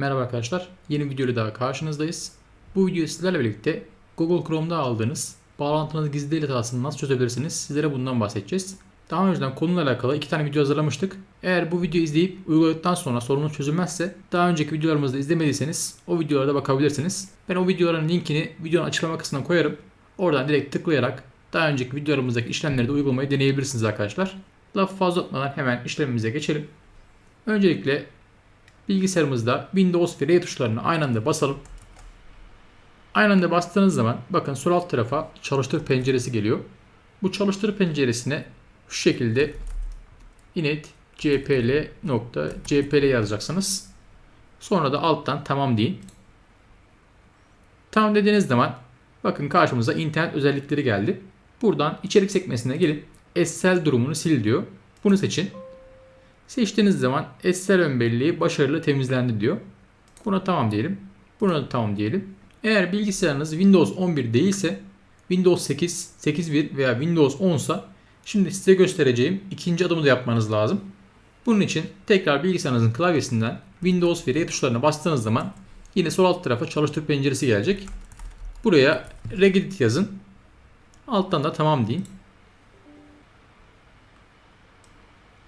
Merhaba arkadaşlar. Yeni videoyla daha karşınızdayız. Bu videoyu sizlerle birlikte Google Chrome'da aldığınız bağlantınız gizli değil hatasını nasıl çözebilirsiniz sizlere bundan bahsedeceğiz. Daha önceden konuyla alakalı iki tane video hazırlamıştık. Eğer bu videoyu izleyip uyguladıktan sonra sorunuz çözülmezse daha önceki videolarımızı izlemediyseniz o videolara da bakabilirsiniz. Ben o videoların linkini videonun açıklama kısmına koyarım. Oradan direkt tıklayarak daha önceki videolarımızdaki işlemleri de uygulamayı deneyebilirsiniz arkadaşlar. Lafı fazla uzatmadan hemen işlemimize geçelim. Öncelikle bilgisayarımızda Windows ve R tuşlarını aynı anda basalım. Aynı anda bastığınız zaman bakın sol alt tarafa çalıştır penceresi geliyor. Bu çalıştır penceresine şu şekilde init cpl nokta cpl yazacaksınız. Sonra da alttan tamam deyin. Tamam dediğiniz zaman bakın karşımıza internet özellikleri geldi. Buradan içerik sekmesine gelip SSL durumunu sil diyor. Bunu seçin. Seçtiğiniz zaman SSL ön belleği başarılı temizlendi diyor. Buna tamam diyelim. Buna da tamam diyelim. Eğer bilgisayarınız Windows 11 değilse Windows 8, 8.1 veya Windows 10 ise şimdi size göstereceğim ikinci adımı da yapmanız lazım. Bunun için tekrar bilgisayarınızın klavyesinden Windows ve R tuşlarına bastığınız zaman yine sol alt tarafa çalıştır penceresi gelecek. Buraya regedit yazın. Alttan da tamam deyin.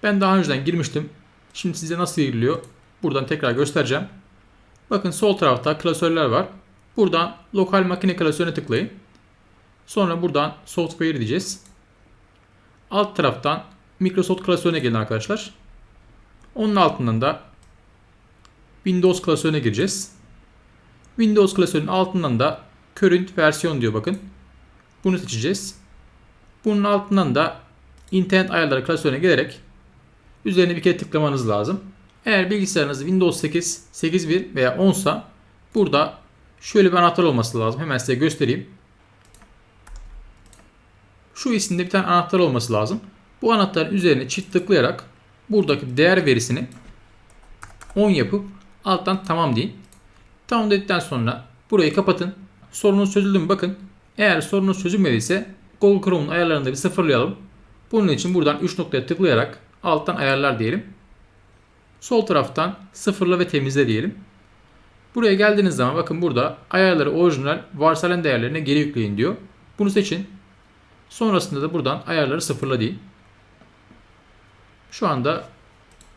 Ben daha önceden girmiştim. Şimdi size nasıl giriliyor? Buradan tekrar göstereceğim. Bakın sol tarafta klasörler var. Buradan lokal makine klasörüne tıklayın. Sonra buradan software diyeceğiz. Alt taraftan Microsoft klasörüne gelin arkadaşlar. Onun altından da Windows klasörüne gireceğiz. Windows klasörünün altından da current versiyon diyor bakın. Bunu seçeceğiz. Bunun altından da internet ayarları klasörüne gelerek üzerine bir kere tıklamanız lazım. Eğer bilgisayarınız Windows 8, 8.1 veya 10 ise burada şöyle bir anahtar olması lazım. Hemen size göstereyim. Şu isimde bir tane anahtar olması lazım. Bu anahtarın üzerine çift tıklayarak buradaki değer verisini 10 yapıp alttan tamam deyin. Tamam dedikten sonra burayı kapatın. Sorunuz çözüldü mü bakın. Eğer sorunuz çözülmediyse Google Chrome'un ayarlarını da bir sıfırlayalım. Bunun için buradan 3 noktaya tıklayarak alttan ayarlar diyelim. Sol taraftan sıfırla ve temizle diyelim. Buraya geldiğiniz zaman bakın burada ayarları orijinal varsayılan değerlerine geri yükleyin diyor. Bunu seçin. Sonrasında da buradan ayarları sıfırla deyin. Şu anda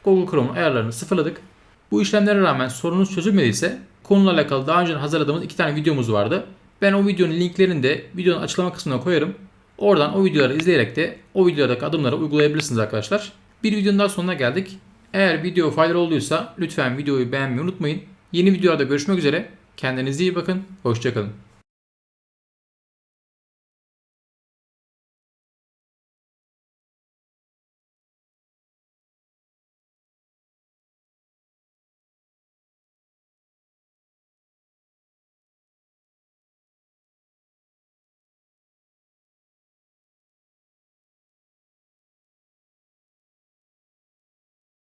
Google Chrome'un ayarlarını sıfırladık. Bu işlemlere rağmen sorunuz çözülmediyse konuyla alakalı daha önce hazırladığımız iki tane videomuz vardı. Ben o videonun linklerini de videonun açıklama kısmına koyarım. Oradan o videoları izleyerek de o videodaki adımları uygulayabilirsiniz arkadaşlar. Bir videonun daha sonuna geldik. Eğer video faydalı olduysa lütfen videoyu beğenmeyi unutmayın. Yeni videolarda görüşmek üzere. Kendinize iyi bakın. Hoşçakalın.